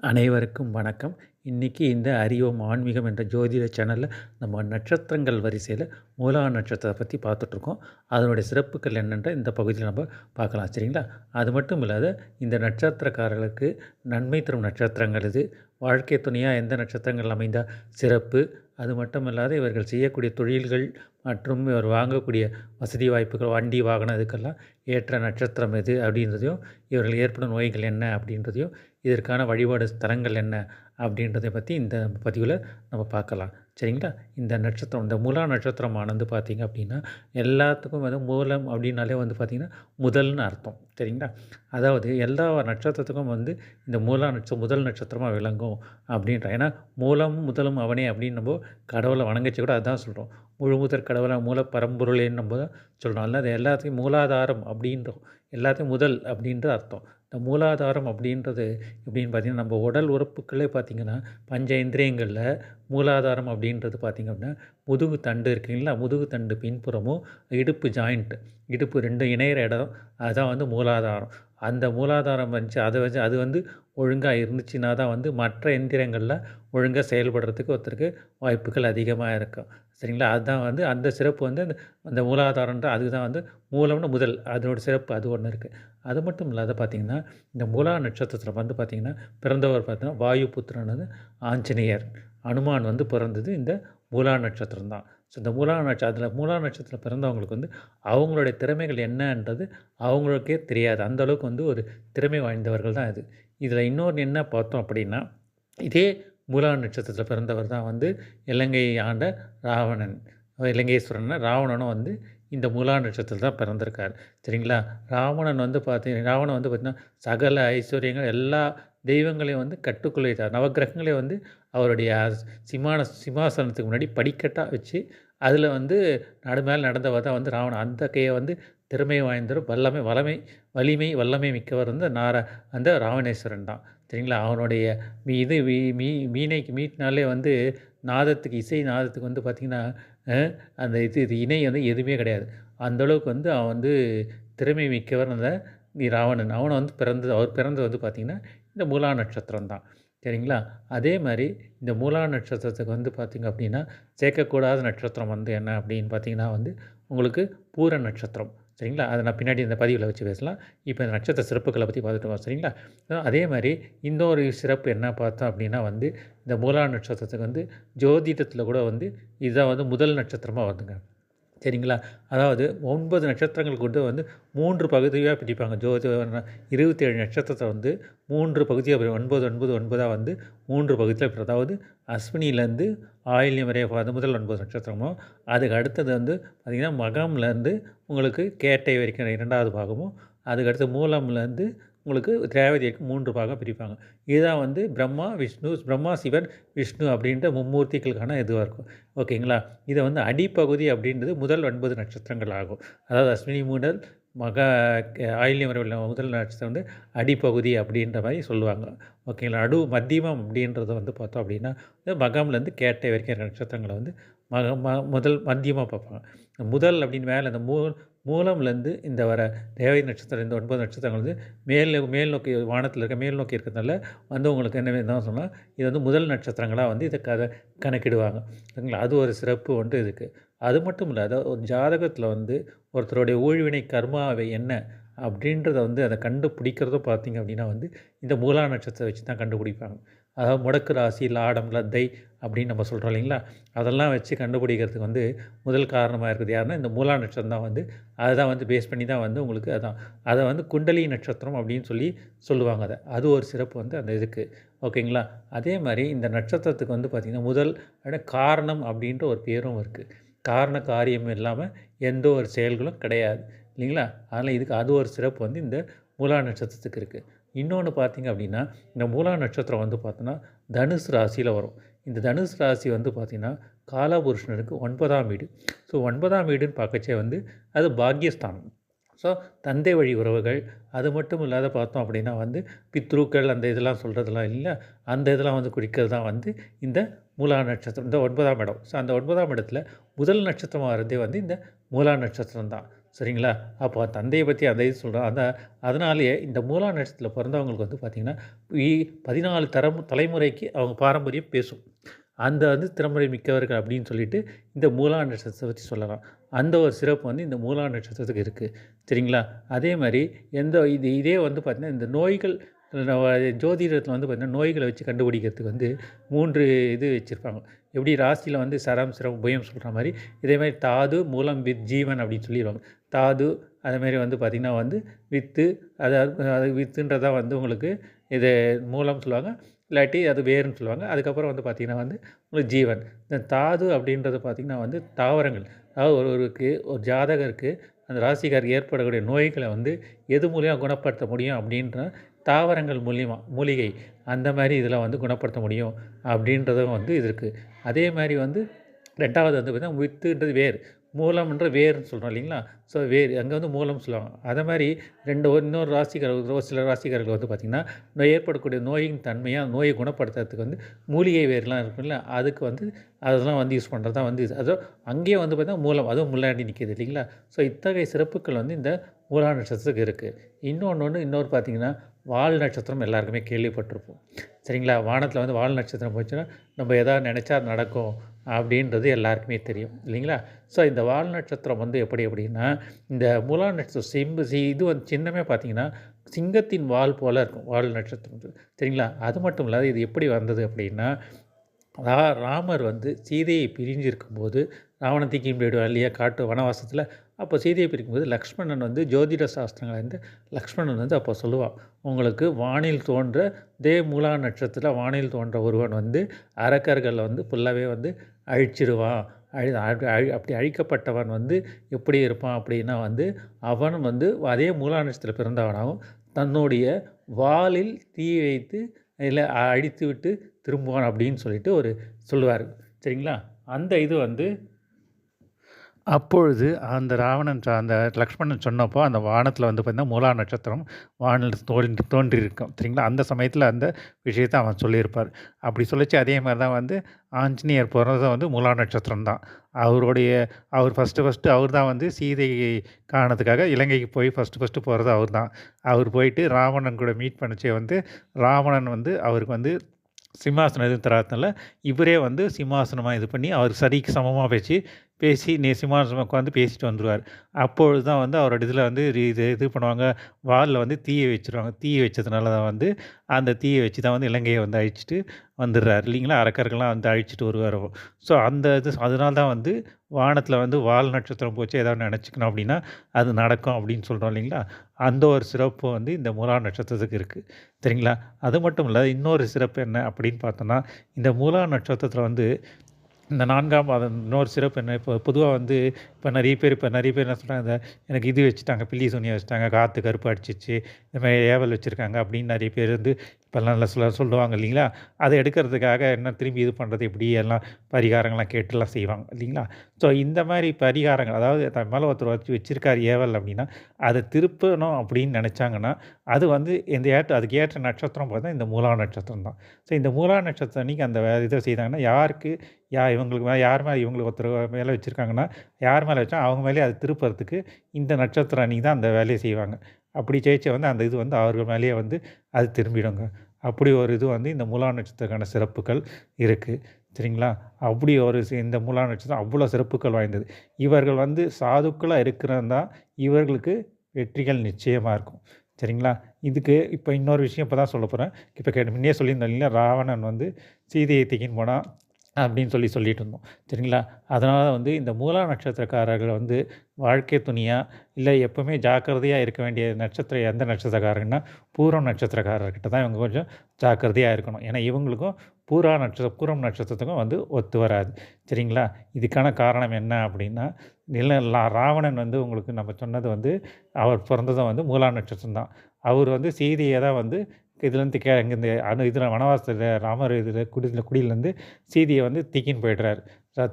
அனைவருக்கும் வணக்கம். இன்றைக்கி இந்த அறிவோம் ஆன்மீகம் என்ற ஜோதிட சேனலில் நம்ம நட்சத்திரங்கள் வரிசையில் மூலா நட்சத்திரத்தை பற்றி பார்த்துட்ருக்கோம். அதனுடைய சிறப்புகள் என்னென்ற இந்த பகுதியில் நம்ம பார்க்கலாம். சரிங்களா? அது மட்டும் இல்லாத இந்த நட்சத்திரக்காரர்களுக்கு நன்மை தரும் நட்சத்திரங்கள் இது. வாழ்க்கை துணையாக எந்த நட்சத்திரங்கள் அமைந்தால் சிறப்பு. அது மட்டும் இல்லாத இவர்கள் செய்யக்கூடிய தொழில்கள் மற்றும் இவர் வாங்கக்கூடிய வசதி வாய்ப்புகள் வண்டி வாகனம் இதுக்கெல்லாம் ஏற்ற நட்சத்திரம் எது அப்படின்றதையும் இவர்கள் ஏற்படும் நோய்கள் என்ன அப்படின்றதையும் இதற்கான வழிபாடு ஸ்தலங்கள் என்ன அப்படின்றத பற்றி இந்த பதிவில் நம்ம பார்க்கலாம். சரிங்களா? இந்த நட்சத்திரம் இந்த மூலா நட்சத்திரமானது பார்த்திங்க அப்படின்னா எல்லாத்துக்கும் வந்து மூலம் அப்படின்னாலே வந்து பார்த்திங்கன்னா முதல்னு அர்த்தம். சரிங்களா? அதாவது எல்லா நட்சத்திரத்துக்கும் வந்து இந்த மூலா நட்ச முதல் நட்சத்திரமாக விளங்கும் அப்படின்ற. ஏன்னா மூலம் முதலும் அவனே அப்படின்னு நம்ம கடவுளை வணங்கச்சு கூட அதான் சொல்கிறோம் முழு முதற் கடவுளை மூல பரம்பொருளேன்னு நம்ம தான் சொல்கிறோம் அல்லது எல்லாத்தையும் மூலாதாரம் அப்படின்றோம். எல்லாத்தையும் முதல் அப்படின்ற அர்த்தம். இந்த மூலாதாரம் அப்படின்றது எப்படின்னு பார்த்திங்கன்னா நம்ம உடல் உறுப்புக்களே பார்த்திங்கன்னா பஞ்ச இந்திரியங்களில் மூலாதாரம் அப்படின்றது பார்த்திங்க அப்படின்னா முதுகு தண்டு இருக்குங்களா முதுகு தண்டு பின்புறமும் இடுப்பு ஜாயிண்ட்டு இடுப்பு ரெண்டு இணையிற இடம் அதுதான் வந்து மூலாதாரம். அந்த மூலாதாரம் வந்துச்சு அதை வச்சு அது வந்து ஒழுங்காக இருந்துச்சுன்னா தான் வந்து மற்ற எந்திரங்களில் ஒழுங்காக செயல்படுறதுக்கு ஒருத்தருக்கு வாய்ப்புகள் அதிகமாக இருக்கும். சரிங்களா? அதுதான் வந்து அந்த சிறப்பு வந்து அந்த மூலாதாரன்ற அதுதான் வந்து மூலம்னு முதல் அதனோட சிறப்பு அது ஒன்று இருக்குது அது மட்டும் இல்லாத பார்த்திங்கன்னா இந்த மூலா நட்சத்திரத்தில் வந்து பார்த்திங்கன்னா பிறந்தவர் பார்த்தீங்கன்னா வாயு புத்திரன் வந்து ஆஞ்சநேயர். அனுமான் வந்து பிறந்தது இந்த மூலா நட்சத்திரம் தான். ஸோ இந்த மூலா நட்சத்திரத்தில் மூலா நட்சத்திரத்தில் பிறந்தவங்களுக்கு வந்து அவங்களுடைய திறமைகள் என்னன்றது அவங்களுக்கே தெரியாது. அந்தளவுக்கு வந்து ஒரு திறமை வாய்ந்தவர்கள் தான் இது. இதில் இன்னொன்று என்ன பார்த்தோம் அப்படின்னா இதே மூலா நட்சத்திரத்தில் பிறந்தவர் தான் வந்து இலங்கை ஆண்ட ராவணன் இலங்கேஸ்வரன். ராவணனும் வந்து இந்த மூலா நட்சத்திரத்தில் தான் பிறந்திருக்கார். சரிங்களா? ராவணன் வந்து பார்த்தீங்கன்னா ராவணன் வந்து பார்த்திங்கன்னா சகல ஐஸ்வர்யங்கள் எல்லா தெய்வங்களை வந்து கட்டுக்குள்ளே நவகிரகங்களை வந்து அவருடைய சிமான சிம்மாசனத்துக்கு முன்னாடி படிக்கட்டாக வச்சு அதில் வந்து நடுமேல் நடந்தவர் தான் வந்து ராவணன் அந்த கையை வந்து திறமை வாய்ந்தவர் வல்லமை வளமை வலிமை வல்லமை மிக்கவர் வந்து நார அந்த ராவணேஸ்வரன் தான். சரிங்களா? அவனுடைய மீ இது மீ மீ மீனைக்கு மீட்னாலே வந்து நாதத்துக்கு இசை நாதத்துக்கு வந்து பார்த்திங்கன்னா அந்த இது இது இணை வந்து எதுவுமே கிடையாது. அந்தளவுக்கு வந்து அவன் வந்து திறமை மிக்கவர் அந்த ராவணன். அவனை வந்து பிறந்தது அவர் பிறந்தது வந்து பார்த்திங்கன்னா இந்த மூலா நட்சத்திரம் தான். சரிங்களா? அதே மாதிரி இந்த மூலா நட்சத்திரத்துக்கு வந்து பார்த்திங்க அப்படின்னா சேர்க்கக்கூடாத நட்சத்திரம் வந்து என்ன அப்படின்னு பார்த்திங்கன்னா வந்து உங்களுக்கு பூர நட்சத்திரம். சரிங்களா? அதை நான் பின்னாடி இந்த பதிவில் வச்சு பேசலாம். இப்போ இந்த நட்சத்திர சிறப்புகளை பற்றி பார்த்துட்டு சரிங்களா? அதே மாதிரி இன்னொரு சிறப்பு என்ன பார்த்தோம் அப்படின்னா வந்து இந்த மூலா நட்சத்திரத்துக்கு வந்து ஜோதிடத்தில் கூட வந்து இதுதான் வந்து முதல் நட்சத்திரமாக வந்துங்க சரிங்களா அதாவது ஒன்பது நட்சத்திரங்கள் கொண்டு வந்து மூன்று பகுதியாக பிரிப்பாங்க. ஜோதி இருபத்தி ஏழு நட்சத்திரத்தை வந்து மூன்று பகுதியாக ஒன்பது ஒன்பது ஒன்பதாக வந்து மூன்று பகுதியில் அதாவது அஸ்வினிலேருந்து ஆயில்யம் வரை அது முதல் ஒன்பது நட்சத்திரமும் அதுக்கு அடுத்தது வந்து பார்த்திங்கன்னா மகம்லேருந்து உங்களுக்கு கேட்டை வரைக்கும் இரண்டாவது பாகமும் அதுக்கடுத்து மூலம்லேருந்து உங்களுக்கு ரேவதிக்கு மூன்று பாகம் பிரிப்பாங்க. இதுதான் வந்து பிரம்மா விஷ்ணு பிரம்மா சிவன் விஷ்ணு அப்படின்ற மும்மூர்த்திகளுக்கான இதுவாக இருக்கும். ஓகேங்களா? இதை வந்து அடிப்பகுதி அப்படின்றது முதல் ஒன்பது நட்சத்திரங்கள் ஆகும். அதாவது அஸ்வினி மூடல் மக ஆயில்யம் வரை உள்ள முதல் நட்சத்திரம் வந்து அடிப்பகுதி அப்படின்ற மாதிரி சொல்லுவாங்க. ஓகேங்களா? அடு மத்தியமம் அப்படின்றத வந்து பார்த்தோம் அப்படின்னா மகம்லேருந்து கேட்டை வரைக்கும் இருக்கிற நட்சத்திரங்களை வந்து மக ம முதல் மத்தியமாக பார்ப்பாங்க. முதல் அப்படின்னு மேலே அந்த மூ மூலம்லேருந்து இந்த வர தேவை நட்சத்திரம் இந்த ஒன்பது நட்சத்திரங்கள் வந்து மேல் மேல் நோக்கி வானத்தில் இருக்க மேல் நோக்கி இருக்கிறதுனால வந்து உங்களுக்கு என்ன தான் சொன்னால் இது வந்து முதல் நட்சத்திரங்களாக வந்து இதை கதை கணக்கிடுவாங்க. சரிங்களா? அது ஒரு சிறப்பு ஒன்று இருக்குது அது மட்டும் இல்லாத ஒரு ஜாதகத்தில் வந்து ஒருத்தருடைய ஊழ்வினை கர்மாவை என்ன அப்படின்றத வந்து அதை கண்டுபிடிக்கிறதும் பார்த்திங்க அப்படின்னா வந்து இந்த மூலா நட்சத்திரத்தை வச்சு தான் கண்டுபிடிப்பாங்க. அதாவது முடக்கு ராசி லாடம் லத்தை அப்படின்னு நம்ம சொல்கிறோம் இல்லைங்களா? அதெல்லாம் வச்சு கண்டுபிடிக்கிறதுக்கு வந்து முதல் காரணமாக இருக்குது யாருன்னா இந்த மூலா நட்சத்திரம் தான் வந்து அதை தான் வந்து பேஸ் பண்ணி தான் வந்து உங்களுக்கு அதான் அதை வந்து குண்டலி நட்சத்திரம் அப்படின்னு சொல்லி சொல்லுவாங்க அதை. அது ஒரு சிறப்பு வந்து அந்த இதுக்கு. ஓகேங்களா? அதே மாதிரி இந்த நட்சத்திரத்துக்கு வந்து பார்த்திங்கன்னா முதல் காரணம் அப்படின்ற ஒரு பேரும் இருக்குது காரண காரியம் இல்லாமல் எந்த ஒரு செயல்களும் கிடையாது. இல்லைங்களா? அதனால் இதுக்கு அது ஒரு சிறப்பு வந்து இந்த மூலா நட்சத்திரத்துக்கு இருக்குது இன்னொன்று பார்த்திங்க அப்படின்னா இந்த மூலா நட்சத்திரம் வந்து பார்த்தோன்னா தனுசு ராசியில் வரும். இந்த தனுசு ராசி வந்து பார்த்திங்கன்னா காலாபுருஷனுக்கு ஒன்பதாம் வீடு. ஸோ ஒன்பதாம் வீடுன்னு பார்க்கச்சே வந்து அது பாக்யஸ்தானம். ஸோ தந்தை வழி உறவுகள் அது மட்டும் இல்லாத பார்த்தோம் அப்படின்னா வந்து பித்ருக்கள் அந்த இதெல்லாம் சொல்கிறதுலாம் இல்லை. அந்த இதெல்லாம் வந்து குறிக்கிறது தான் வந்து இந்த மூலா நட்சத்திரம் இந்த ஒன்பதாம் இடம். ஸோ அந்த ஒன்பதாம் இடத்துல முதல் நட்சத்திரமாக இருந்தே வந்து இந்த மூலா நட்சத்திரம் தான். சரிங்களா? அப்போ தந்தையை பற்றி அந்த இது சொல்கிறோம் அந்த அதனாலேயே இந்த மூலா நட்சத்திரத்தில் பிறந்தவங்களுக்கு வந்து பார்த்திங்கன்னா பதினாலு தரம் தலைமுறைக்கு அவங்க பாரம்பரியம் பேசும். அந்த வந்து திறமுறை மிக்கவர்கள் அப்படின்னு சொல்லிட்டு இந்த மூலா நட்சத்திரத்தை பற்றி சொல்லலாம். அந்த ஒரு சிறப்பு வந்து இந்த மூலா நட்சத்திரத்துக்கு இருக்குது சரிங்களா? அதே மாதிரி எந்த இது இதே வந்து பார்த்திங்கன்னா இந்த நோய்கள் ஜோதிடத்தில் வந்து பார்த்திங்கன்னா நோய்களை வச்சு கண்டுபிடிக்கிறதுக்கு வந்து மூன்று இது வச்சுருப்பாங்க. எப்படி ராசியில் வந்து சரம் சிரம் உபயம் சொல்கிற மாதிரி இதே மாதிரி தாது மூலம் வித் ஜீவன் அப்படின்னு சொல்லிடுவாங்க. தாது அதேமாரி வந்து பார்த்திங்கன்னா வந்து வித்து அதாவது அது வித்துன்றதா வந்து உங்களுக்கு இது மூலம் சொல்லுவாங்க. இல்லாட்டி அது வேறுன்னு சொல்லுவாங்க. அதுக்கப்புறம் வந்து பார்த்திங்கன்னா வந்து உங்களுக்கு ஜீவன். இந்த தாது அப்படின்றது பார்த்திங்கன்னா வந்து தாவரங்கள். அதாவது ஒருவருக்கு ஒரு ஜாதகருக்கு அந்த ராசிக்கார் ஏற்படக்கூடிய நோய்களை வந்து எது மூலியமாக குணப்படுத்த முடியும் அப்படின்ற தாவரங்கள் மூலியமாக மூலிகை. அந்த மாதிரி இதெல்லாம் வந்து குணப்படுத்த முடியும் அப்படின்றதும் வந்து இது இருக்குது அதே மாதிரி வந்து ரெண்டாவது வந்து பார்த்திங்கன்னா வித்துன்றது வேர். மூலம்ன்ற வேர்னு சொல்கிறோம் இல்லைங்களா? ஸோ வேர் அங்கே வந்து மூலம் சொல்லுவாங்க. அதை மாதிரி ரெண்டு இன்னொரு ராசிக்காரர்கள் ஒரு சில ராசிக்காரர்கள் வந்து பார்த்திங்கன்னா நோய் ஏற்படக்கூடிய நோயின் தன்மையாக நோயை குணப்படுத்துறதுக்கு வந்து மூலிகை வேர்லாம் இருக்குல்ல அதுக்கு வந்து அதெல்லாம் வந்து யூஸ் பண்ணுறது தான் வந்து இது. அதோ அங்கேயே வந்து பார்த்திங்கன்னா மூலம் அதுவும் முன்னாடி நிற்கிது இல்லைங்களா? ஸோ இத்தகைய சிறப்புகள் வந்து இந்த மூலா நட்சத்திரத்துக்கு இருக்குது இன்னொன்று ஒன்று இன்னொரு பார்த்திங்கன்னா வால் நட்சத்திரம் எல்லாருக்குமே கேள்விப்பட்டிருப்போம். சரிங்களா? வானத்தில் வந்து வால் நட்சத்திரம் போச்சுன்னா நம்ம எதாவது நினச்சா நடக்கும் அப்படின்றது எல்லாருக்குமே தெரியும். இல்லைங்களா? ஸோ இந்த வால் நட்சத்திரம் வந்து எப்படி அப்படின்னா இந்த மூலா நட்சத்திரம் சிம்பு சி இது வந்து சின்னமே பார்த்தீங்கன்னா சிங்கத்தின் வால் போல் இருக்கும் வால் நட்சத்திரம். சரிங்களா? அது மட்டும் இல்லாத இது எப்படி வந்தது அப்படின்னா ரா ராமர் வந்து சீதையை பிரிஞ்சிருக்கும்போது போது ராவணன் தீக்கின் போயிடுவார் இல்லையா? காட்டு வனவாசத்தில் அப்போ சீதையை பிரிக்கும்போது லக்ஷ்மணன் வந்து ஜோதிட சாஸ்திரங்களை வந்து லக்ஷ்மணன் வந்து அப்போ சொல்லுவான் உங்களுக்கு வானில் தோன்ற தே மூலா நட்சத்திரத்தில் வானில் தோன்ற ஒருவன் வந்து அரக்கர்களில் வந்து ஃபுல்லாகவே வந்து அழிச்சிடுவான் அழி அழி அப்படி அழிக்கப்பட்டவன் வந்து எப்படி இருப்பான் அப்படின்னா வந்து அவன் வந்து அதே மூலா நட்சத்திரத்தில் பிறந்தவனாகவும் தன்னுடைய வாலில் தீ வைத்து இல்லை அழித்து விட்டு திரும்புவான் அப்படின்னு சொல்லிட்டு ஒரு சொல்லுவார். சரிங்களா? அந்த இது வந்து அப்பொழுது அந்த ராவணன் அந்த லக்ஷ்மணன் சொன்னப்போ அந்த வானத்தில் வந்து பார்த்திங்கன்னா மூலா நட்சத்திரம் வானில் தோன்றி தோன்றியிருக்கும். சரிங்களா? அந்த சமயத்தில் அந்த விஷயத்தை அவன் சொல்லியிருப்பார். அப்படி சொல்லிச்சு. அதே மாதிரி தான் வந்து ஆஞ்சநேயர் பிறந்ததும் வந்து மூலா நட்சத்திரம் தான். அவருடைய அவர் ஃபஸ்ட்டு ஃபஸ்ட்டு அவர் தான் வந்து சீதையை காணதுக்காக இலங்கைக்கு போய் ஃபஸ்ட்டு ஃபஸ்ட்டு போகிறது அவர் தான் அவர் போயிட்டு ராவணன் கூட மீட் பண்ணிச்சே வந்து ராவணன் வந்து அவருக்கு வந்து சிம்மாசனம் எதுவும் தராதனால இவரே வந்து சிம்மாசனமாக இது பண்ணி அவர் சரிக்கு சமமாக வச்சு பேசி நே சிம்மாசனம் உட்காந்து பேசிட்டு வந்துடுவார் அப்பொழுது தான் வந்து அவரோட இதில் வந்து இது இது பண்ணுவாங்க. வாலில் வந்து தீயை வச்சுருவாங்க. தீயை வச்சதுனால தான் வந்து அந்த தீயை வச்சு தான் வந்து இலங்கையை வந்து அழிச்சிட்டு வந்துடுறாரு. இல்லைங்களா? அரக்கர்கள்லாம் வந்து அழிச்சிட்டு வருவார். ஸோ அந்த இது அதனால தான் வந்து வானத்தில் வந்து வால் நட்சத்திரம் போச்சு. ஏதாவது நினச்சிக்கணும் அப்படின்னா அது நடக்கும் அப்படின்னு சொல்கிறோம் இல்லைங்களா? அந்த ஒரு சிறப்பு வந்து இந்த மூலா நட்சத்திரத்துக்கு இருக்குது சரிங்களா? அது மட்டும் இல்லை இன்னொரு சிறப்பு என்ன அப்படின்னு பார்த்தோன்னா இந்த மூலா நட்சத்திரத்தில் வந்து இந்த நான்காம் பாதம் இன்னொரு சிறப்பு என்ன? இப்போ பொதுவாக வந்து இப்போ நிறைய பேர் இப்போ நிறைய பேர் என்ன சொல்கிறாங்க எனக்கு இது வச்சுட்டாங்க பில்லி சோனியா வச்சுட்டாங்க காற்று கருப்பு அடிச்சிச்சு இந்த மாதிரி ஏவல் வச்சுருக்காங்க அப்படின்னு நிறைய பேர் வந்து இப்போல்லாம் நல்ல சிலர் சொல்லுவாங்க இல்லைங்களா? அதை எடுக்கிறதுக்காக என்ன திரும்பி இது பண்ணுறது இப்படி எல்லாம் பரிகாரங்கள்லாம் கேட்டுலாம் செய்வாங்க இல்லைங்களா? ஸோ இந்த மாதிரி பரிகாரங்கள் அதாவது தன் மேலே ஒருத்தர் வச்சு வச்சுருக்கார் ஏவல் அப்படின்னா அதை திருப்பணும் அப்படின்னு நினச்சாங்கன்னா அது வந்து இந்த ஏற்ற அதுக்கு ஏற்ற நட்சத்திரம் பார்த்தா இந்த மூலா நட்சத்திரம் தான். ஸோ இந்த மூலா நட்சத்திரம் அன்றைக்கி அந்த இதை செய்தாங்கன்னா யாருக்கு யா இவங்களுக்கு மேலே யார் மேலே இவங்களுக்கு ஒருத்தர் மேலே வச்சுருக்காங்கன்னா யார் மேலே வச்சா அவங்க மேலே அது திருப்புறதுக்கு இந்த நட்சத்திரம் அன்றைக்கி தான் அந்த வேலையை செய்வாங்க. அப்படி ஜெயிச்ச வந்து அந்த இது வந்து அவர்கள் மேலேயே வந்து அது திரும்பிடுங்க. அப்படி ஒரு இது வந்து இந்த மூலா நட்சத்திரக்கான சிறப்புகள் இருக்குது சரிங்களா? அப்படி ஒரு இந்த மூலா நட்சத்திரம் அவ்வளோ சிறப்புகள் வாய்ந்தது. இவர்கள் வந்து சாதுக்களாக இருக்கிறதா இவர்களுக்கு வெற்றிகள் நிச்சயமாக இருக்கும். சரிங்களா? இதுக்கு இப்போ இன்னொரு விஷயம் இப்போ தான் சொல்ல போகிறேன் இப்போ கே முன்னே சொல்லியிருந்தோம் இல்லைங்களா? ராவணன் வந்து சீதையை தூக்கின்னு போனால் அப்படின்னு சொல்லி சொல்லிட்டு இருந்தோம் சரிங்களா? அதனால் வந்து இந்த மூலா நட்சத்திரக்காரர்கள் வந்து வாழ்க்கை துணியாக இல்லை எப்போவுமே ஜாக்கிரதையாக இருக்க வேண்டிய நட்சத்திரம் எந்த நட்சத்திரக்காரங்கன்னா பூரம் நட்சத்திரக்காரர்கிட்ட தான் இவங்க கொஞ்சம் ஜாக்கிரதையாக இருக்கணும். ஏன்னா இவங்களுக்கும் பூரா நட்சத்திர பூரம் நட்சத்திரத்துக்கும் வந்து ஒத்து வராது. சரிங்களா? இதுக்கான காரணம் என்ன அப்படின்னா நில ராவணன் வந்து உங்களுக்கு நம்ம சொன்னது வந்து அவர் பிறந்ததும் வந்து மூலா நட்சத்திரம் தான். அவர் வந்து சீதையை தான் வந்து இதுலேருந்து கே இங்கேருந்து அணு இதில் வனவாசத்தில் ராமர் இதில் குடியில் குடியிலேருந்து சீதையை வந்து தீக்கின்னு போயிடுறாரு.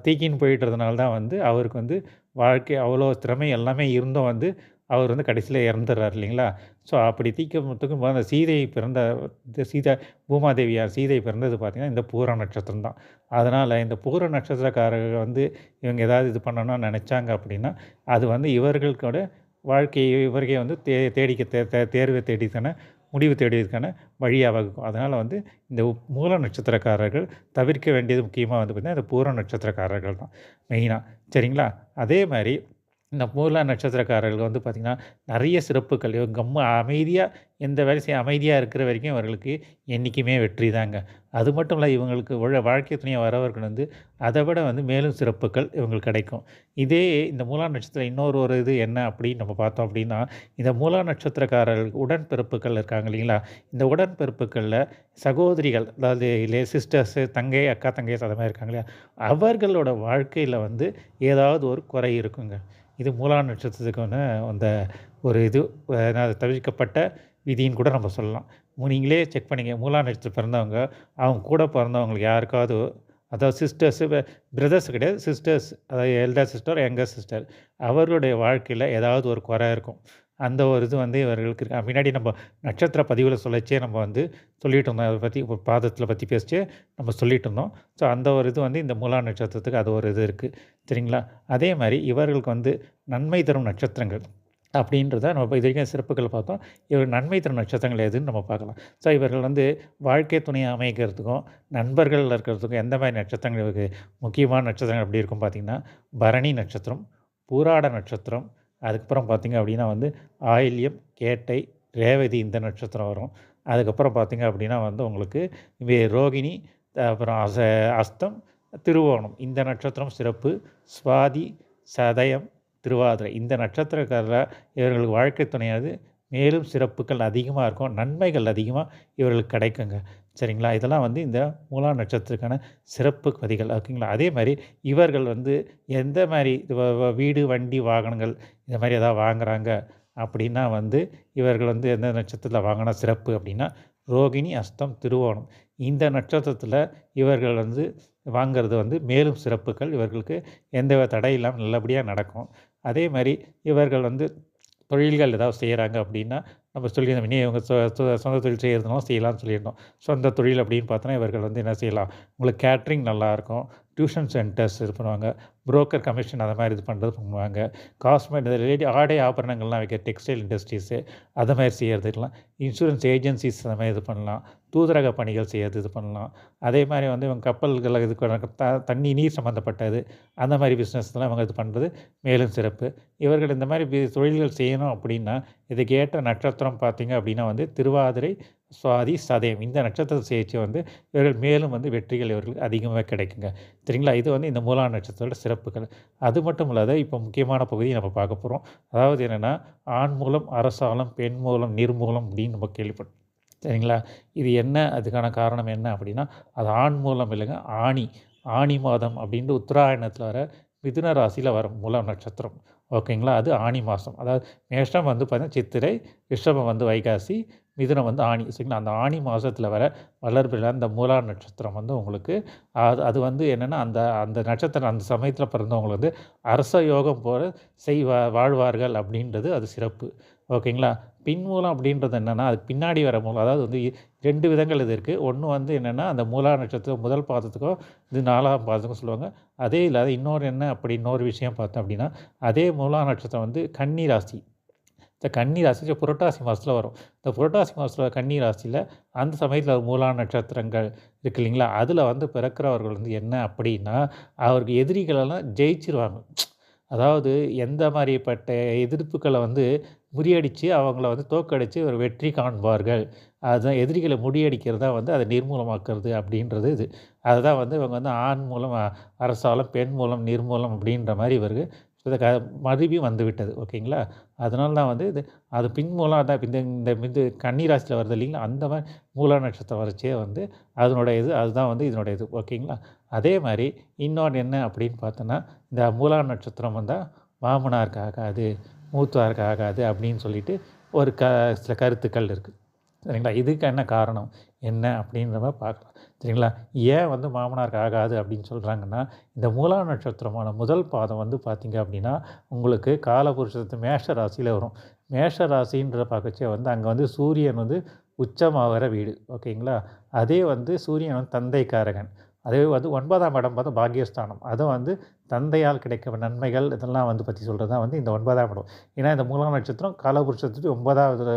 தீக்கின்னு போயிட்டுறதுனால தான் வந்து அவருக்கு வந்து வாழ்க்கை அவ்வளோ திறமை எல்லாமே இருந்தும் வந்து அவர் வந்து கடைசியில் இறந்துடுறார் இல்லைங்களா? ஸோ அப்படி தீக்கத்துக்கும் அந்த சீதை பிறந்த இந்த சீதா பூமாதேவியார் சீதை பிறந்தது பார்த்திங்கன்னா இந்த பூர நட்சத்திரம் தான். அதனால் இந்த பூர நட்சத்திரக்காரர்கள் வந்து இவங்க ஏதாவது இது பண்ணணும்னு நினச்சாங்க அப்படின்னா அது வந்து இவர்களுக்கோட வாழ்க்கையை இவருக்கே வந்து தே தேடிக்க தே தே தேர்வை தேடித்தானே முடிவு தேடியதுக்கான வழியாக வகுக்கும் அதனால் வந்து இந்த மூல நட்சத்திரக்காரர்கள் தவிர்க்க வேண்டியது முக்கியமாக வந்து பார்த்திங்கன்னா இந்த பூர நட்சத்திரக்காரர்கள் தான். மெயினாக சரிங்களா? அதே மாதிரி இந்த மூல நட்சத்திரக்காரர்கள் வந்து பார்த்திங்கன்னா நிறைய சிறப்புகள். இவங்க கம்ம அமைதியாக எந்த வேலை செய்ய அமைதியாக இருக்கிற வரைக்கும் இவர்களுக்கு என்றைக்குமே வெற்றி தாங்க. அது மட்டும் இல்லை இவங்களுக்கு உழ வாழ்க்கை துணையாக வரவர்கள் வந்து அதை விட வந்து மேலும் சிறப்புகள் இவங்களுக்கு கிடைக்கும். இதே இந்த மூலா நட்சத்திரம் இன்னொரு ஒரு இது என்ன அப்படின்னு நம்ம பார்த்தோம் அப்படின்னா இந்த மூலா நட்சத்திரக்காரர்கள் உடன்பிறப்புகள் இருக்காங்க இல்லைங்களா? இந்த உடன்பிறப்புகளில் சகோதரிகள் அதாவது இல்லை சிஸ்டர்ஸு தங்கை அக்கா தங்கை அதை மாதிரி இருக்காங்க இல்லையா? அவர்களோட வாழ்க்கையில் வந்து ஏதாவது ஒரு குறை இருக்குங்க. இது மூலா நட்சத்திரத்துக்கான அந்த ஒரு இது தவிர்க்கப்பட்ட விதின்னு கூட நம்ம சொல்லலாம். நீங்களே செக் பண்ணிங்க. மூலா நட்சத்திரம் பிறந்தவங்க அவங்க கூட பிறந்தவங்களுக்கு யாருக்காவது அதாவது சிஸ்டர்ஸு பிரதர்ஸ் கிடையாது. சிஸ்டர்ஸ் அதாவது எல்டர் சிஸ்டர் யங்கர் சிஸ்டர் அவர்களுடைய வாழ்க்கையில் ஏதாவது ஒரு குறை இருக்கும். அந்த ஒரு இது வந்து இவர்களுக்கு இருக்கு. முன்னாடி நம்ம நட்சத்திர பதிவில் சொல்லச்சே நம்ம வந்து சொல்லிட்டு இருந்தோம். அதை பற்றி பாதத்தில் பற்றி பேசிச்சே நம்ம சொல்லிட்டு இருந்தோம். ஸோ அந்த ஒரு இது வந்து இந்த மூலா நட்சத்திரத்துக்கு அது ஒரு இது இருக்குது சரிங்களா? அதே மாதிரி இவர்களுக்கு வந்து நன்மை தரும் நட்சத்திரங்கள் அப்படின்றத நம்ம இது வரைக்கும் சிறப்புகள் பார்த்தோம். இவர் நன்மை தரும் நட்சத்திரங்கள் எதுன்னு நம்ம பார்க்கலாம். ஸோ இவர்கள் வந்து வாழ்க்கை துணையை அமைக்கிறதுக்கும் நண்பர்கள் இருக்கிறதுக்கும் எந்த மாதிரி நட்சத்திரங்கள் இவருக்கு முக்கியமான நட்சத்திரங்கள் எப்படி இருக்கும் பார்த்திங்கன்னா பரணி நட்சத்திரம் பூராட நட்சத்திரம் அதுக்கப்புறம் பார்த்திங்க அப்படின்னா வந்து ஆயில்யம் கேட்டை ரேவதி இந்த நட்சத்திரம் வரும். அதுக்கப்புறம் பார்த்திங்க அப்படின்னா வந்து உங்களுக்கு ரோகிணி அப்புறம் அச அஸ்தம் திருவோணம். இந்த நட்சத்திரம் சிறப்பு. சுவாதி சதயம் திருவாதிரை. இந்த நட்சத்திரக்காரர் இவர்களுக்கு வாழ்க்கை துணையானது மேலும் சிறப்புகள் அதிகமாக இருக்கும். நன்மைகள் அதிகமாக இவர்களுக்கு கிடைக்குங்க. சரிங்களா? இதெல்லாம் வந்து இந்த மூலா நட்சத்திரத்துக்கான சிறப்பு கதிகள் ஓகேங்களா? அதே மாதிரி இவர்கள் வந்து எந்த மாதிரி வீடு வண்டி வாகனங்கள் இந்த மாதிரி எதாவது வாங்குறாங்க அப்படின்னா வந்து இவர்கள் வந்து எந்த நட்சத்திரத்தில் வாங்கினா சிறப்பு அப்படின்னா ரோகிணி அஸ்தம் திருவோணம். இந்த நட்சத்திரத்தில் இவர்கள் வந்து வாங்கிறது வந்து மேலும் சிறப்புகள். இவர்களுக்கு எந்த தடை இல்லாமல் நல்லபடியாக நடக்கும். அதே மாதிரி இவர்கள் வந்து தொழில்கள் ஏதாவது செய்கிறாங்க அப்படின்னா நம்ம சொல்லியிருந்தோம் இனி இவங்க சொ சொந்த தொழில் செய்கிறதுனாலும் செய்யலாம்னு சொல்லியிருந்தோம். சொந்த தொழில் அப்படின்னு பார்த்தோன்னா இவர்கள் வந்து என்ன செய்யலாம்? உங்களுக்கு கேட்ரிங் நல்லாயிருக்கும் டியூஷன் சென்டர்ஸ் இது பண்ணுவாங்க. புரோக்கர் கமிஷன் அதை மாதிரி இது பண்ணுறது பண்ணுவாங்க. காஸ்மெட் ரிலேட்டி ஆடை ஆபரணங்கள்லாம் வைக்க டெக்ஸ்டைல் இண்டஸ்ட்ரீஸு அதை மாதிரி செய்கிறதுக்கெல்லாம் இன்சூரன்ஸ் ஏஜென்சிஸ் அந்த மாதிரி இது பண்ணலாம். தூதரக பணிகள் செய்யறது இது பண்ணலாம். அதே மாதிரி வந்து இவங்க கப்பல்களை இது த தண்ணி நீர் சம்மந்தப்பட்டது அந்த மாதிரி பிஸ்னஸ்லாம் இவங்க இது பண்ணுறது மேலும் சிறப்பு. இவர்கள் இந்த மாதிரி தொழில்கள் செய்யணும் அப்படின்னா இதுக்கு ஏற்ற நட்சத்திரம் பார்த்திங்க அப்படின்னா வந்து திருவாதிரை சுவாதி சதயம். இந்த நட்சத்திரத்தை சேர்த்து வந்து இவர்கள் மேலும் வந்து வெற்றிகள் இவர்களுக்கு அதிகமாக கிடைக்குங்க. சரிங்களா? இது வந்து இந்த மூலா நட்சத்திரத்தோட சிறப்புகள். அது மட்டும் இல்லாத இப்போ முக்கியமான பகுதியை நம்ம பார்க்க போகிறோம் அதாவது என்னென்னா ஆண் மூலம் அரசாலம் பெண் மூலம் நிர்மூலம் அப்படின்னு நம்ம கேள்விப்பட்டோம் சரிங்களா? இது என்ன? அதுக்கான காரணம் என்ன அப்படின்னா அது ஆண் மூலம் இல்லைங்க ஆணி. ஆணி மாதம் அப்படின்ட்டு உத்தராயணத்தில் வர மிதுன ராசியில் வரும் மூலம் நட்சத்திரம். ஓகேங்களா? அது ஆணி மாதம். அதாவது மேஷம் வந்து பார்த்தீங்கன்னா சித்திரை ரிஷபம் வந்து வைகாசி மிதுனம் வந்து ஆணி. சரிங்களா? அந்த ஆணி மாதத்தில் வர வளர்பில் அந்த மூலா நட்சத்திரம் வந்து உங்களுக்கு அது அது வந்து என்னென்னா அந்த அந்த நட்சத்திரம் அந்த சமயத்தில் பிறந்தவங்களுக்கு வந்து அரச யோகம் போல செய்வா வாழ்வார்கள் அப்படின்றது அது சிறப்பு. ஓகேங்களா? பின்மூலம் அப்படின்றது என்னென்னா அது பின்னாடி வர மூலம் அதாவது வந்து ரெண்டு விதங்கள் இது இருக்குது ஒன்று வந்து என்னென்னா அந்த மூலா நட்சத்திரம் முதல் பாதத்துக்கும் இது நாலாம் பாதத்துக்கும் சொல்லுவாங்க. அதே இல்லாத இன்னொரு என்ன அப்படி இன்னொரு விஷயம் பார்த்தோம் அப்படின்னா அதே மூலா நட்சத்திரம் வந்து கன்னி ராசி. இந்த கன்னி ராசி புரட்டாசி மாதத்தில் வரும். இந்த புரட்டாசி மாதத்தில் கன்னி ராசியில் அந்த சமயத்தில் மூலா நட்சத்திரங்கள் இருக்கு இல்லைங்களா? அதில் வந்து பிறக்கிறவர்கள் வந்து என்ன அப்படின்னா அவருக்கு எதிரிகளெல்லாம் ஜெயிச்சிருவாங்க. அதாவது எந்த மாதிரிப்பட்ட எதிர்ப்புகளை வந்து முறியடித்து அவங்கள வந்து தோக்கடித்து ஒரு வெற்றி காண்பார்கள். அதுதான் எதிரிகளை முறியடிக்கிறது தான் வந்து அதை நிர்மூலமாக்குறது அப்படின்றது இது. அதுதான் வந்து இவங்க வந்து ஆண் மூலம் அரசாலம் பெண் மூலம் நிர்மூலம் அப்படின்ற மாதிரி இவருக்கு இதை க மருவி வந்துவிட்டது. ஓகேங்களா? அதனால தான் வந்து இது அது பின் மூலம் தான் இந்த இந்த மிந்து கன்னிராசியில் வருது இல்லைங்களா? அந்த மாதிரி மூல நட்சத்திரம் வரைச்சே வந்து அதனுடைய இது அதுதான் வந்து இதனுடைய இது. ஓகேங்களா? அதே மாதிரி இன்னொன்று என்ன அப்படின்னு பார்த்தோன்னா இந்த மூலா நட்சத்திரம் வந்தால் மாமனாருக்கு ஆகாது மூத்தாருக்கு ஆகாது அப்படின்னு சொல்லிட்டு ஒரு க சில கருத்துக்கள் இருக்குது சரிங்களா? இதுக்கு என்ன காரணம்? என்ன அப்படின்றத பார்க்கலாம். சரிங்களா? ஏன் வந்து மாமனாருக்கு ஆகாது அப்படின்னு சொல்கிறாங்கன்னா இந்த மூலா நட்சத்திரமான முதல் பாதம் வந்து பார்த்திங்க அப்படின்னா உங்களுக்கு காலபுருஷத்து மேஷ ராசியில் வரும். மேஷ ராசின்ற பார்க்கச்சே வந்து அங்கே வந்து சூரியன் வந்து உச்சமாகிற வீடு. ஓகேங்களா? அதே வந்து சூரியன் வந்து தந்தைக்காரகன். அதே வந்து ஒன்பதாம் இடம் பார்த்தா பாக்கியஸ்தானம். அதுவும் வந்து தந்தையால் கிடைக்க நன்மைகள் இதெல்லாம் வந்து பற்றி சொல்கிறது தான் வந்து இந்த ஒன்பதாம் இடம். ஏன்னா இந்த மூலம் நட்சத்திரம் காலபுருஷத்துக்கு ஒன்பதாவது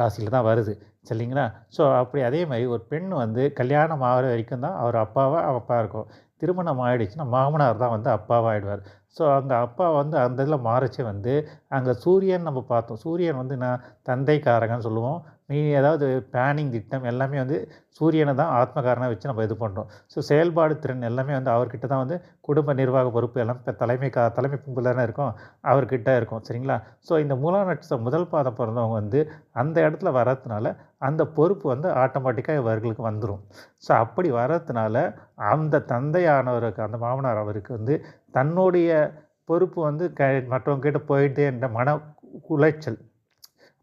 ராசியில் தான் வருது. சரிங்களா? ஸோ அப்படி அதே மாதிரி ஒரு பெண் வந்து கல்யாணம் ஆகிற வரைக்கும் தான் அவர் அப்பாவாக அப்பா இருக்கும் திருமணம் ஆகிடுச்சுன்னா மாமனார் தான் வந்து அப்பாவாக ஆகிடுவார் ஸோ அங்கே அப்பா வந்து அந்த இதில் மாறிச்சு வந்து அங்கே சூரியன் நம்ம பார்த்தோம். சூரியன் வந்து நான் தந்தைக்காரகன்னு சொல்லுவோம். நீ ஏதாவது பிளானிங் திட்டம் எல்லாமே வந்து சூரியனை தான் ஆத்மகாரனாக வச்சு நம்ம இது பண்ணுறோம் ஸோ செயல்பாடு திறன் எல்லாமே வந்து அவர்கிட்ட தான் வந்து குடும்ப நிர்வாக பொறுப்பு எல்லாம் இப்போ தலைமை கா தலைமை பொம்பு தானே இருக்கும். அவர்கிட்ட இருக்கும். சரிங்களா? ஸோ இந்த மூலா நட்சத்திரம் முதல் பாதம் பிறந்தவங்க வந்து அந்த இடத்துல வரதுனால அந்த பொறுப்பு வந்து ஆட்டோமேட்டிக்காக இவர்களுக்கு வந்துடும் ஸோ அப்படி வரதுனால அந்த தந்தையானவருக்கு அந்த மாமனார் அவருக்கு வந்து தன்னுடைய பொறுப்பு வந்து க மற்றவங்க கிட்டே போயிட்டே என்ற மன குலைச்சல்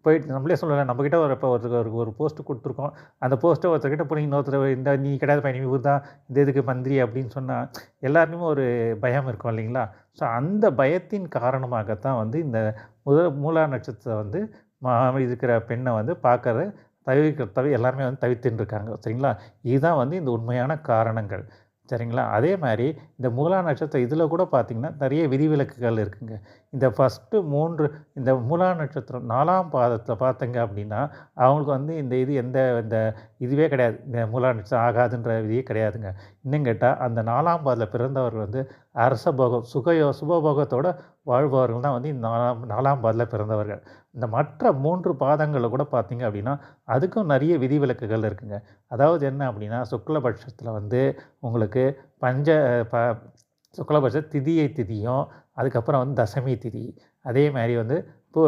போயிட்டு நம்மளே சொல்லலை. நம்மக்கிட்ட ஒரு இப்போ ஒருத்தருக்கு ஒரு போஸ்ட்டு கொடுத்துருக்கோம். அந்த போஸ்ட்டை ஒருத்தர்கிட்ட போய் இன்னொருத்தர் இந்த நீ கிடையாது பையன் இவர் தான் இந்த இதுக்கு மந்திரி அப்படின்னு சொன்னால் எல்லாருமே ஒரு பயம் இருக்கும் இல்லைங்களா? ஸோ அந்த பயத்தின் காரணமாகத்தான் வந்து இந்த முதல் மூலா நட்சத்திரத்தை வந்து இருக்கிற பெண்ணை வந்து பார்க்கறது தவிர்க்க தவி எல்லாருமே வந்து தவித்துன்னு இருக்காங்க. சரிங்களா? இதுதான் வந்து இந்த உண்மையான காரணங்கள். சரிங்களா? அதே மாதிரி இந்த மூலா நட்சத்திரம் இதில் கூட பார்த்திங்கன்னா நிறைய விதிவிலக்குகள் இருக்குங்க. இந்த ஃபஸ்ட்டு மூன்று இந்த மூலா நட்சத்திரம் நாலாம் பாதத்தில் பார்த்தங்க அப்படின்னா அவங்களுக்கு வந்து இந்த இது எந்த இந்த இதுவே கிடையாது. இந்த மூலா நட்சத்திரம் ஆகாதுன்ற விதியே கிடையாதுங்க. இன்னும் கேட்டால் அந்த நாலாம் பாதத்தில் பிறந்தவர்கள் வந்து அரச போகம் சுகயோ சுபபோகத்தோடு வாழ்பவர்கள் தான் வந்து இந்த நாலாம் நாலாம் பாதத்தில் பிறந்தவர்கள். இந்த மற்ற மூன்று பாதங்களில் கூட பார்த்திங்க அப்படின்னா அதுக்கும் நிறைய விதிவிலக்குகள் இருக்குங்க. அதாவது என்ன அப்படின்னா சுக்லபட்சத்தில் வந்து உங்களுக்கு பஞ்ச ப சுக்லபட்ச திதியை திதியும் அதுக்கப்புறம் வந்து தசமி திதி. அதே மாதிரி வந்து இப்போ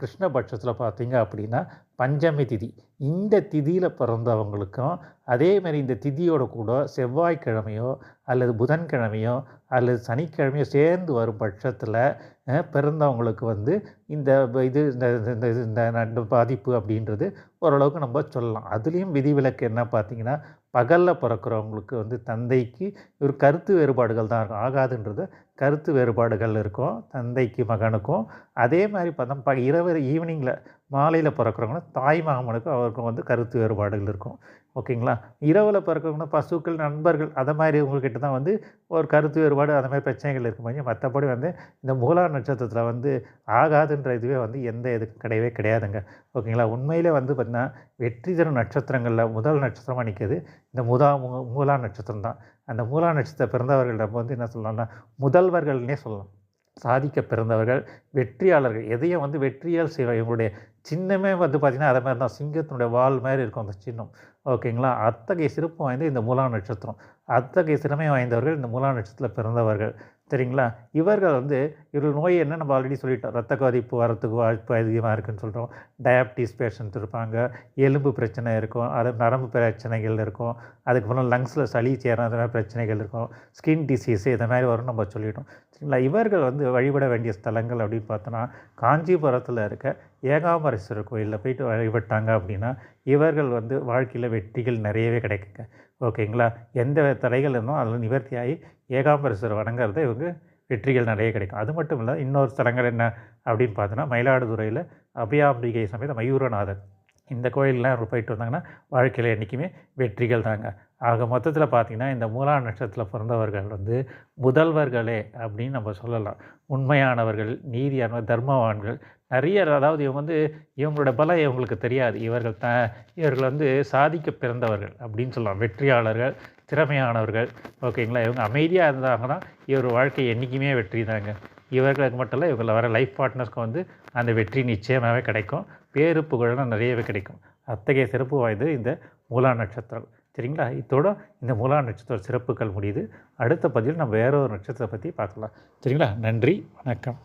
கிருஷ்ணபட்சத்தில் பார்த்தீங்க அப்படின்னா பஞ்சமி திதி. இந்த திதியில் பிறந்தவங்களுக்கும் அதே மாதிரி இந்த திதியோட கூட செவ்வாய்க்கிழமையோ அல்லது புதன்கிழமையோ அல்லது சனிக்கிழமையோ சேர்ந்து வரும் பட்சத்தில் பிறந்தவங்களுக்கு வந்து இந்த இது இந்த இந்த பாதிப்பு அப்படின்றது ஓரளவுக்கு நம்ம சொல்லலாம். அதுலேயும் விதிவிலக்கு என்ன பார்த்திங்கன்னா பகலில் பிறக்கிறவங்களுக்கு வந்து தந்தைக்கு ஒரு கருத்து வேறுபாடுகள் தான் இருக்கும். ஆகாதுன்றது கருத்து வேறுபாடுகள் இருக்கும். தந்தைக்கு மகனுக்கும். அதே மாதிரி பார்த்தோம் ப இரவு ஈவினிங்கில் மாலையில் பிறக்கிறவங்களும் தாய் மாமனுக்கும் அவருக்கும் வந்து கருத்து வேறுபாடுகள் இருக்கும். ஓகேங்களா? இரவில் பிறக்கிறவங்க பசுக்கள் நண்பர்கள் அதை மாதிரி உங்கள்கிட்ட தான் வந்து ஒரு கருத்து வேறுபாடு அந்த மாதிரி பிரச்சனைகள் இருக்கும். போது மற்றபடி வந்து இந்த மூலா நட்சத்திரத்தில் வந்து ஆகாதுன்ற இதுவே வந்து எந்த இதுக்கும் கிடையவே கிடையாதுங்க. ஓகேங்களா? உண்மையிலே வந்து பார்த்திங்கன்னா வெற்றி தரும் நட்சத்திரங்களில் முதல் நட்சத்திரமாக நிற்கிது இந்த முதா மூலா நட்சத்திரம் தான். அந்த மூலா நட்சத்திரம் பிறந்தவர்களிடம் வந்து என்ன சொல்லலாம்னா முதல்வர்கள்னே சொல்லலாம். சாதிக்க பிறந்தவர்கள் வெற்றியாளர்கள் எதையும் வந்து வெற்றியால் செய்வாங்க. இவங்களுடைய சின்னமே வந்து பார்த்திங்கன்னா அதை மாதிரி தான் சிங்கத்தினுடைய வால் மாதிரி இருக்கும் அந்த சின்னம். ஓகேங்களா? அத்தகைய சிறப்பு வாய்ந்த இந்த மூலா நட்சத்திரம். அத்தகைய திறமை வாய்ந்தவர்கள் இந்த மூலா நட்சத்திரத்தில் பிறந்தவர்கள். சரிங்களா இவர்கள் வந்து இவர்கள் நோய் என்ன நம்ம ஆல்ரெடி சொல்லிட்டோம். ரத்த கொதிப்பு வரத்துக்கு வாய்ப்பு அதிகமாக இருக்குதுன்னு சொல்கிறோம் டயாபிட்டிஸ் பேஷண்ட் இருப்பாங்க. எலும்பு பிரச்சனை இருக்கும். அது நரம்பு பிரச்சனைகள் இருக்கும். அதுக்கப்புறம் லங்ஸில் சளி சேர அந்த மாதிரி பிரச்சனைகள் இருக்கும். ஸ்கின் டிசீஸு இதை மாதிரி வரும் நம்ம சொல்லிட்டோம். சரிங்களா? இவர்கள் வந்து வழிபட வேண்டிய ஸ்தலங்கள் அப்படின்னு பார்த்தோன்னா காஞ்சிபுரத்தில் இருக்க ஏகாம்பரேஸ்வரர் கோயிலில் போயிட்டு வழிபட்டாங்க அப்படின்னா இவர்கள் வந்து வாழ்க்கையில் வெற்றிகள் நிறையவே கிடைக்குங்க. ஓகேங்களா? எந்த தடைகள் இருந்தோ அதில் நிவர்த்தியாகி ஏகாம்பரேஸ்வரர் வணங்குறத இவங்க வெற்றிகள் நிறைய கிடைக்கும். அது மட்டும் இல்லை இன்னொரு ஸ்தலங்கள் என்ன அப்படின்னு பார்த்தோன்னா மயிலாடுதுறையில் அபயாம்பிகை சமேத மயூரநாதர். இந்த கோயிலெலாம் போயிட்டு வந்தாங்கன்னா வாழ்க்கையில் என்றைக்குமே வெற்றிகள் தாங்க. ஆக மொத்தத்தில் பார்த்திங்கன்னா இந்த மூலா நட்சத்திரத்தில் பிறந்தவர்கள் வந்து முதல்வர்களே அப்படின்னு நம்ம சொல்லலாம். உண்மையானவர்கள் நீதியானவர் தர்மவான்கள் நிறைய அதாவது இவங்க வந்து இவங்களோட பலம் இவங்களுக்கு தெரியாது. இவர்கள் த இவர்கள் வந்து சாதிக்க பிறந்தவர்கள் அப்படின்னு சொல்லலாம். வெற்றியாளர்கள் திறமையானவர்கள். ஓகேங்களா? இவங்க அமைதியாக இருந்தாங்கன்னா இவர் வாழ்க்கை என்றைக்குமே வெற்றி தாங்க. இவர்களுக்கு மட்டும் இல்லை இவங்களை வர லைஃப் பார்ட்னர்ஸ்க்கு வந்து அந்த வெற்றி நிச்சயமாகவே கிடைக்கும். பேரு புகழெல்லாம் நிறையவே கிடைக்கும். அத்தகைய சிறப்பு வாய்ந்தது இந்த மூலா நட்சத்திரம். சரிங்களா? இதோட இந்த மூலா நட்சத்திர சிறப்புகள் முடியுது. அடுத்த பதிவில் நம்ம வேற ஒரு நட்சத்திரத்தை பற்றி பார்க்கலாம். சரிங்களா? நன்றி வணக்கம்.